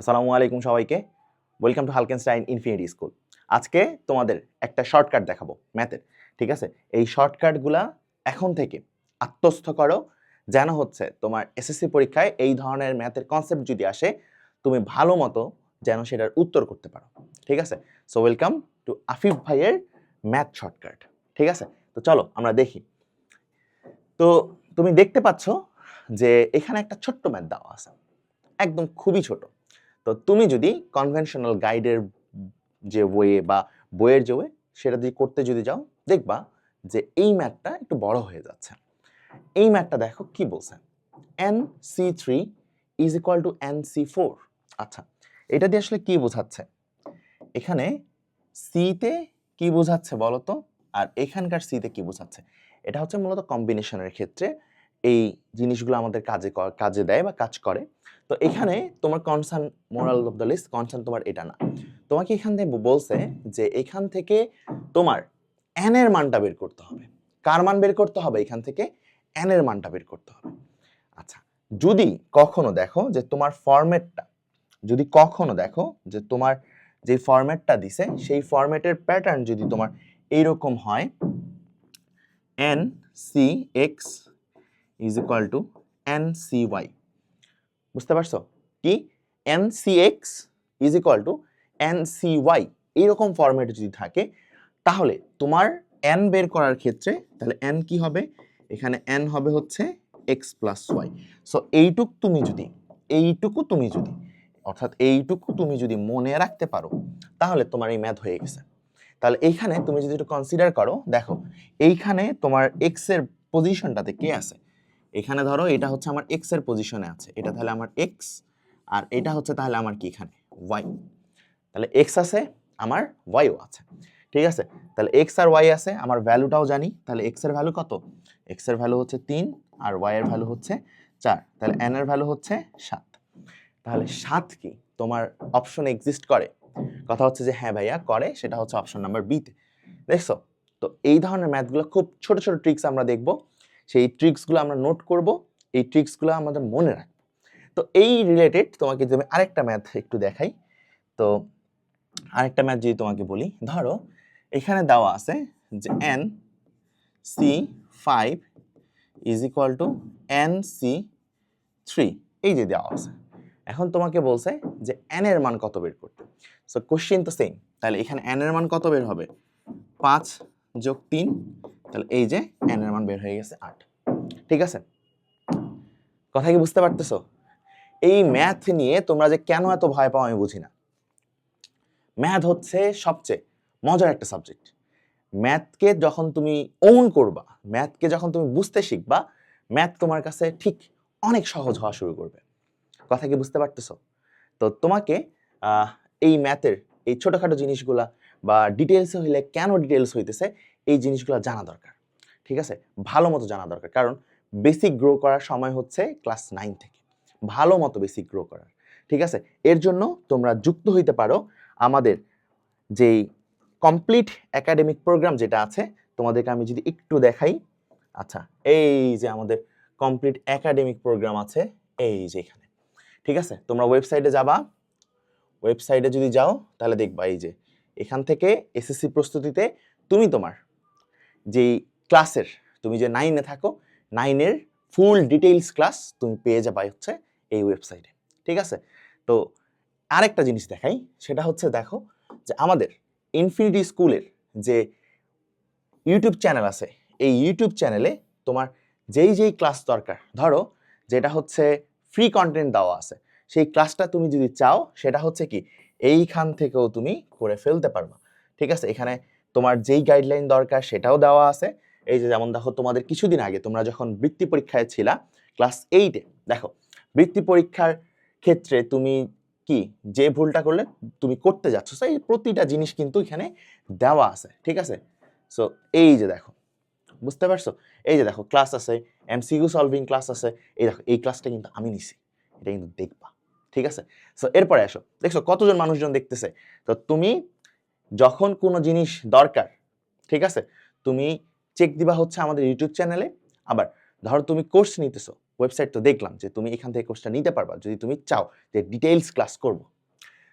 আসসালামু আলাইকুম সবাইকে। Welcome to Halkenstein infinity school আজকে তোমাদের একটা শর্টকাট দেখাবো ম্যাথের ঠিক আছে? এই শর্টকাটগুলা এখন থেকে আত্মস্থ করো, যেন হচ্ছে তোমার এসএসসি পরীক্ষায় এই ধরনের ম্যাথের কনসেপ্ট যদি আসে, তুমি ভালো মতো যেন সেটার উত্তর করতে পারো, ঠিক আছে? সো ওয়েলকাম টু আফিফ ভাইয়ের ম্যাথ শর্টকাট ঠিক আছে? তো চলো, আমরা দেখি। তো তুমি দেখতে পাচ্ছ যে এখানে একটা ছোট্ট ম্যাথ দেওয়া আছে, একদম খুবই ছোট। তো তুমি যদি কনভেনশনাল গাইডের যে ওয়ে বা বইয়ের যে ওয়ে সেটা দিয়ে করতে যদি যাও, দেখবা যে এই ম্যাথটা একটু বড় হয়ে যাচ্ছে। এই ম্যাথটা দেখো কি বলছে? N C three is equal to N C four আচ্ছা এটা দিয়ে আসলে কি বোঝাচ্ছে? এখানে সিতে কি বোঝাচ্ছে বলো তো আর এখানকার সিতে কি বোঝাচ্ছে? এটা হচ্ছে মূলত কম্বিনেশনের ক্ষেত্রে এই জিনিসগুলো আমাদের কাজে কাজে দেয় বা কাজ করে। তো এখানে তোমার concern moral of the list concern তোমার এটা না। তোমাকে এখান থেকে বলছে যে এখান থেকে তোমার এন এর মানটা বের করতে হবে। কার মান বের করতে হবে? এখান থেকে এন এর মানটা বের করতে হবে। আচ্ছা যদি কখনো দেখো যে তোমার ফরম্যাটটা, যদি কখনো দেখো যে তোমার যে ফরম্যাটটা দিছে, সেই ফরম্যাটের প্যাটার্ন যদি তোমার এইরকম হয় N C X is equal to N C Y বুঝতে পারছ? কি? N C X is equal to N C Y এইরকম ফরম্যাট যদি থাকে, তাহলে তোমার এন বের করার ক্ষেত্রে, তাহলে এন কি হবে? এখানে এন হবে হচ্ছে এক্স প্লাস ওয়াই সো এইটুক তুমি যদি, এইটুকু তুমি যদি, অর্থাৎ এইটুকু তুমি যদি মনে রাখতে পারো, তাহলে তোমার এই ম্যাথ হয়ে গেছে। তাহলে এইখানে তুমি যদি একটু কনসিডার করো, দেখো, এইখানে তোমার এক্সের পজিশনটাতে কে আছে? এখানে ধরো এটা হচ্ছে আমার এক্সের পজিশনে আছে। এটা তাহলে আমার এক্স আর এটা হচ্ছে তাহলে আমার কি এখানে? ওয়াই তাহলে এক্স আছে, আমার ওয়াইও আছে। ঠিক আছে? তাহলে এক্স আর ওয়াই আছে, আমার ভ্যালুটাও জানি। তাহলে এক্সের ভ্যালু কত? এক্সের ভ্যালু হচ্ছে তিন, আর ওয়াই এর ভ্যালু হচ্ছে চার। তাহলে এন এর ভ্যালু হচ্ছে সাত। তাহলে সাত কি তোমার অপশন এক্সিস্ট করে? কথা হচ্ছে যে হ্যাঁ ভাইয়া, করে। সেটা হচ্ছে অপশন নাম্বার বিতে দেখছ? তো এই ধরনের ম্যাথগুলো খুব ছোট ছোট ট্রিক্স আমরা দেখব। সেই ট্রিক্সগুলো আমরা নোট করব, এই ট্রিক্সগুলো আমাদের মনে রাখব। তো এই রিলেটেড তোমাকে যদি আমি আরেকটা ম্যাথ একটু দেখাই, তো আরেকটা ম্যাথ যদি তোমাকে বলি, ধরো এখানে দেওয়া আছে যে N C five is equal to N C three এই যে দেওয়া আছে। এখন তোমাকে বলছে যে এন এর মান কত বের করতে। সো কোশ্চেন তো সেম তাহলে এখানে এন এর মান কত বের হবে? পাঁচ যোগ তিন তাহলে এই যে এন এর মান বের হয়ে গেছে আট। ঠিক আছে? কথা কি বুঝতে পারতেছো? এই ম্যাথ নিয়ে তোমরা যে কেন এত ভয় পাও আমি বুঝি না ম্যাথ হচ্ছে সবচেয়ে মজার একটা সাবজেক্ট ম্যাথকে যখন তুমি ওন করবা ম্যাথকে যখন তুমি বুঝতে শিখবা ম্যাথ তোমার কাছে ঠিক অনেক সহজ হওয়া শুরু করবে। কথা কি বুঝতে পারতেছো? তো তোমাকে এই ম্যাথের এই ছোটোখাটো জিনিসগুলা বা ডিটেলস হইলে কেন ডিটেলস হইতেছে এই জিনিসগুলো জানা দরকার, ঠিক আছে? ভালো মতো জানা দরকার। কারণ বেসিক গ্রো করার সময় হচ্ছে ক্লাস নাইন থেকে। ভালো মতো বেসিক গ্রো করার, ঠিক আছে? এর জন্য তোমরা যুক্ত হইতে পারো আমাদের যেই কমপ্লিট একাডেমিক প্রোগ্রাম যেটা আছে, তোমাদেরকে আমি যদি একটু দেখাই। আচ্ছা এই যে আমাদের কমপ্লিট একাডেমিক প্রোগ্রাম আছে, এই যে এখানে, ঠিক আছে? তোমরা ওয়েবসাইটে যাবা। ওয়েবসাইটে যদি যাও, তাহলে দেখবা এই যে এখান থেকে এসএসসি প্রস্তুতিতে তুমি তোমার যেই ক্লাসের, তুমি যে নাইনে থাকো নাইনের ফুল ডিটেইলস ক্লাস তুমি পেয়ে যাবা হচ্ছে এই ওয়েবসাইটে ঠিক আছে? তো আরেকটা জিনিস দেখাই, সেটা হচ্ছে দেখো যে আমাদের ইনফিনিটি স্কুলের যে ইউটিউব চ্যানেল আছে, এই ইউটিউব চ্যানেলে তোমার যেই যেই ক্লাস দরকার, ধরো যেটা হচ্ছে ফ্রি কন্টেন্ট দেওয়া আছে, সেই ক্লাসটা তুমি যদি চাও, সেটা হচ্ছে কি, এইখান থেকেও তুমি করে ফেলতে পারবা, ঠিক আছে? এখানে তোমার যেই গাইডলাইন দরকার সেটাও দেওয়া আছে। এই যে যেমন দেখো তোমাদের কিছুদিন আগে তোমরা যখন বৃত্তি পরীক্ষায় ছিলা ক্লাস এইটে দেখো, বৃত্তি পরীক্ষার ক্ষেত্রে তুমি কি, যে ভুলটা করলে তুমি করতে যাচ্ছ, সেই প্রতিটা জিনিস কিন্তু এখানে দেওয়া আছে, ঠিক আছে? সো এই যে দেখো, বুঝতে পারছ? এই যে দেখো ক্লাস আছে এম এমসিকিউ সলভিং ক্লাস আছে, এই দেখো, এই ক্লাসটা কিন্তু আমি নিছি, এটা কিন্তু দেখবা, ঠিক আছে? সো এরপরে আসো, দেখছ কতজন মানুষজন দেখতেছে? তো তুমি যখন কোনো জিনিস দরকার, ঠিক আছে? তুমি চেক দিবা হচ্ছে আমাদের ইউটিউব চ্যানেলে আবার ধরো তুমি কোর্স নিতেছো ওয়েবসাইট তো দেখলাম যে তুমি এখান থেকে কোর্সটা নিতে পারবা, যদি তুমি চাও যে ডিটেইলস ক্লাস করব।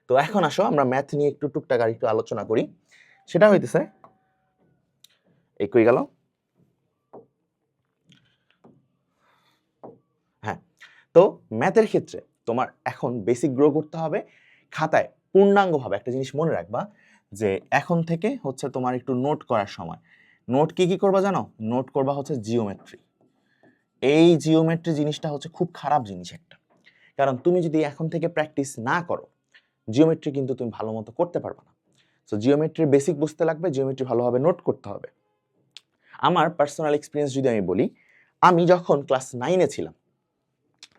তো এখন আসো, আমরা ম্যাথ নিয়ে একটু টুকটাক আর একটু আলোচনা করি। সেটা হইতেছে, এই কই গেল? হ্যাঁ তো ম্যাথের ক্ষেত্রে তোমার এখন বেসিক গ্রো করতে হবে, খাতায় পূর্ণাঙ্গভাবে একটা জিনিস মনে রাখবা যে এখন থেকে হচ্ছে তোমার একটু নোট করার সময়। নোট কি কি করবা জানো? নোট করবা হচ্ছে জিওমেট্রি এই জিওমেট্রি জিনিসটা হচ্ছে খুব খারাপ জিনিস একটা। কারণ তুমি যদি এখন থেকে প্র্যাকটিস না করো জিওমেট্রি কিন্তু তুমি ভালো মতো করতে পারবে না। সো জিওমেট্রির বেসিক বুঝতে লাগবে জিওমেট্রি ভালোভাবে নোট করতে হবে। আমার পার্সোনাল এক্সপিরিয়েন্স যদি আমি বলি, আমি যখন ক্লাস নাইনে ছিলাম,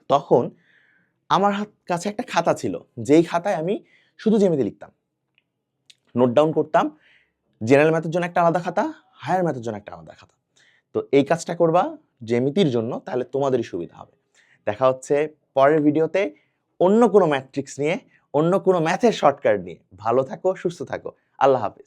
তখন আমার হাত কাছে একটা খাতা ছিল, যেই খাতায় আমি শুধু জ্যামিতি লিখতাম। নোট ডাউন করতাম। জেনারেল ম্যাথের জন্য একটা আলাদা খাতা হায়ার ম্যাথের জন্য একটা আলাদা খাতা। তো এই কাজটা করবা জ্যামিতির জন্য, তাহলে তোমাদেরই সুবিধা হবে। দেখা হচ্ছে পরের ভিডিওতে অন্য কোনো ম্যাট্রিক্স নিয়ে, অন্য কোনো ম্যাথের শর্টকাট নিয়ে। ভালো থাকো, সুস্থ থাকো। আল্লাহ হাফিজ।